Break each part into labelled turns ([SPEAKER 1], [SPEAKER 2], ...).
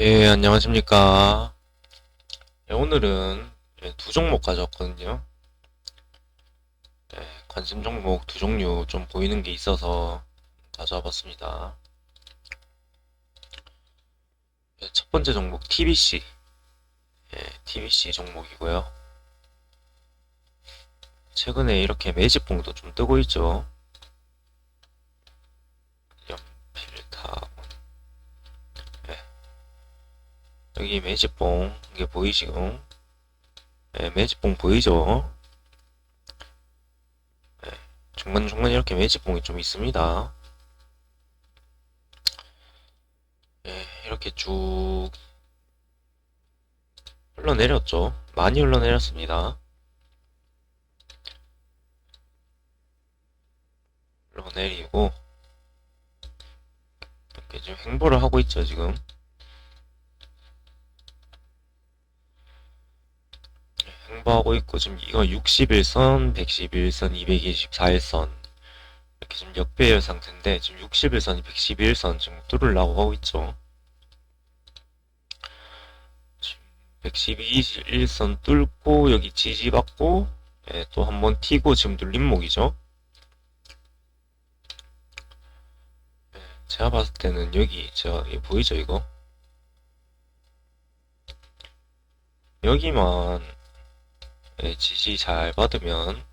[SPEAKER 1] 예, 안녕하십니까. 예, 오늘은 예, 두 종목 가져왔거든요. 예, 관심 종목 두 종류 좀 보이는 게 있어서 가져와 봤습니다. 예, 첫 번째 종목 TBC. 예, TBC 종목이고요. 최근에 이렇게 매집봉도 좀 뜨고 있죠. 여기 매직봉 이게 보이시고 네, 매직봉 보이죠? 네, 중간중간 이렇게 매직봉이 좀 있습니다. 네, 이렇게 쭉 흘러내렸죠. 많이 흘러내렸습니다. 흘러내리고 이렇게 지금 횡보를 하고 있죠, 지금. 횡보하고 있고 지금 이거 61선, 111선, 224일선 이렇게 지금 역배열 상태인데 지금 61선이 111선 지금 뚫으려고 하고 있죠. 지금 111선 뚫고 여기 지지받고 예, 또 한 번 튀고 지금 눌림목이죠. 예, 제가 봤을 때는 여기 제가 보이죠 이거? 여기만 예, 지지 잘 받으면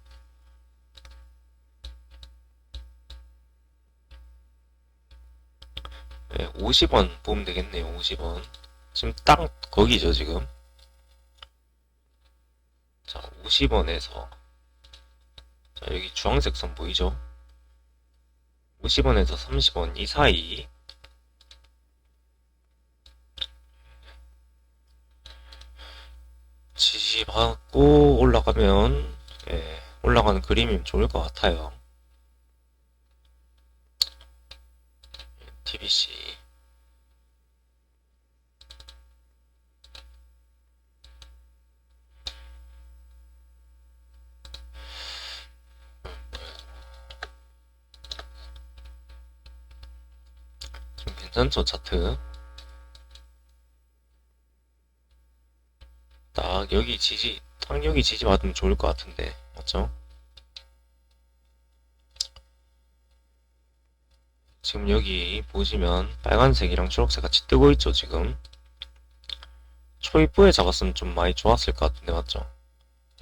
[SPEAKER 1] 예, 50원 보면 되겠네요. 50원. 지금 딱 거기죠, 지금. 자, 50원에서 자, 여기 주황색 선 보이죠? 50원에서 30원 이 사이 지지받고 올라가면 예, 올라가는 그림이 좋을 것 같아요. TBC 좀 괜찮죠 차트 딱 여기 지지 딱 여기 지지 받으면 좋을 것 같은데 맞죠? 지금 여기 보시면 빨간색이랑 초록색 같이 뜨고 있죠 지금 초입부에 잡았으면 좀 많이 좋았을 것 같은데 맞죠?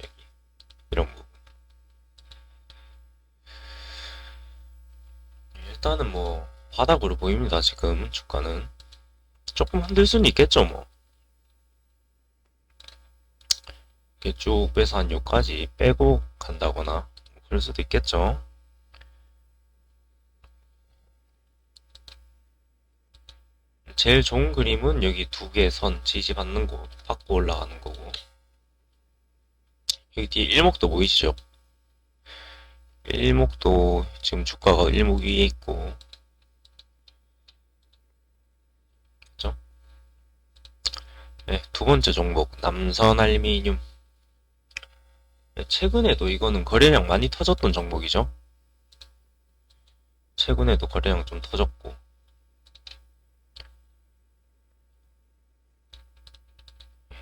[SPEAKER 1] 여기 이런 부분 일단은 뭐 바닥으로 보입니다 지금 주가는 조금 흔들 수는 있겠죠 뭐 이렇게 쭉 빼서 한 여기까지 빼고 간다거나 그럴 수도 있겠죠. 제일 좋은 그림은 여기 두 개의 선 지지받는 곳 받고 올라가는 거고 여기 뒤에 일목도 보이시죠? 일목도 지금 주가가 일목 위에 있고 그죠? 네, 두 번째 종목 남선 알미늄 네, 최근에도 이거는 거래량 많이 터졌던 종목이죠. 최근에도 거래량 좀 터졌고.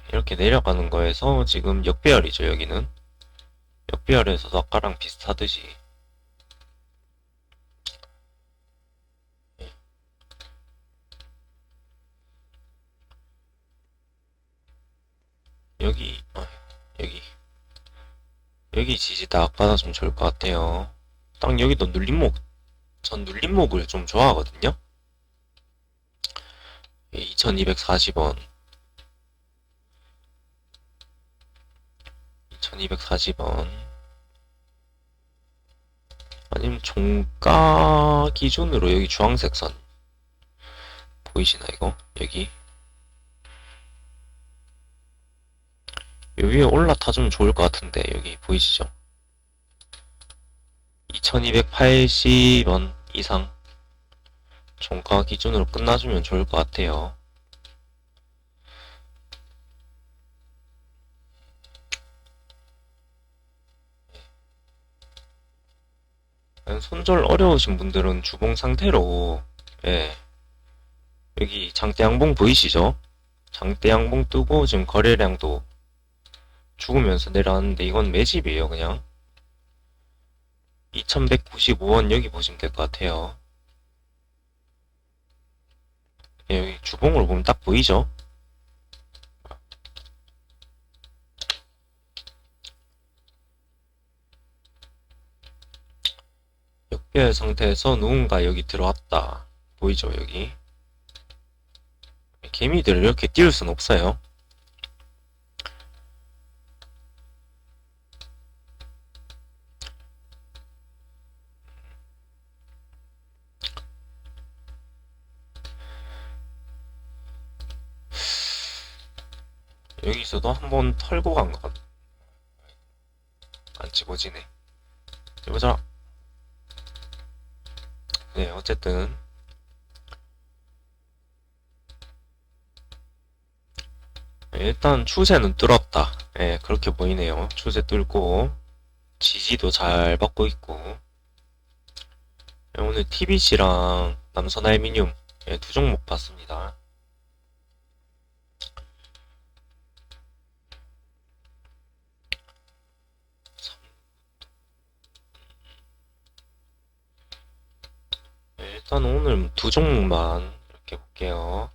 [SPEAKER 1] 이렇게 내려가는 거에서 지금 역배열이죠, 여기는. 역배열에서도 아까랑 비슷하듯이. 여기, 아, 여기. 여기 지지 딱 받아주면 좋을 것 같아요. 딱 여기도 눌림목, 전 눌림목을 좀 좋아하거든요. 2240원. 2240원. 아니면 종가 기준으로 여기 주황색 선. 보이시나, 이거? 여기. 요 위에 올라타주면 좋을 것 같은데 여기 보이시죠? 2280원 이상 종가 기준으로 끝나주면 좋을 것 같아요. 손절 어려우신 분들은 주봉 상태로 예 여기 장대 양봉 보이시죠? 장대 양봉 뜨고 지금 거래량도 죽으면서 내려왔는데 이건 매집이에요 그냥. 2195원 여기 보시면 될 것 같아요. 예, 여기 주봉으로 보면 딱 보이죠? 역별 상태에서 누군가 여기 들어왔다. 보이죠 여기? 개미들을 이렇게 띄울 순 없어요 여기서도 한 번 털고 간 것 같아 안 집어지네 해보자 네 어쨌든 일단 추세는 뚫었다. 예, 그렇게 보이네요. 추세 뚫고 지지도 잘 받고 있고 예, 오늘 TBC랑 남선 알미늄 예, 두 종목 봤습니다. 예, 일단 오늘 두 종목만 이렇게 볼게요.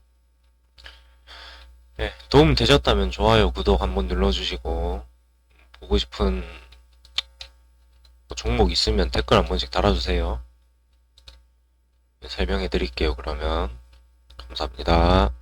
[SPEAKER 1] 네, 도움 되셨다면 좋아요, 구독 한번 눌러주시고, 보고 싶은 뭐 종목 있으면 댓글 한 번씩 달아주세요. 네, 설명해 드릴게요, 그러면. 감사합니다.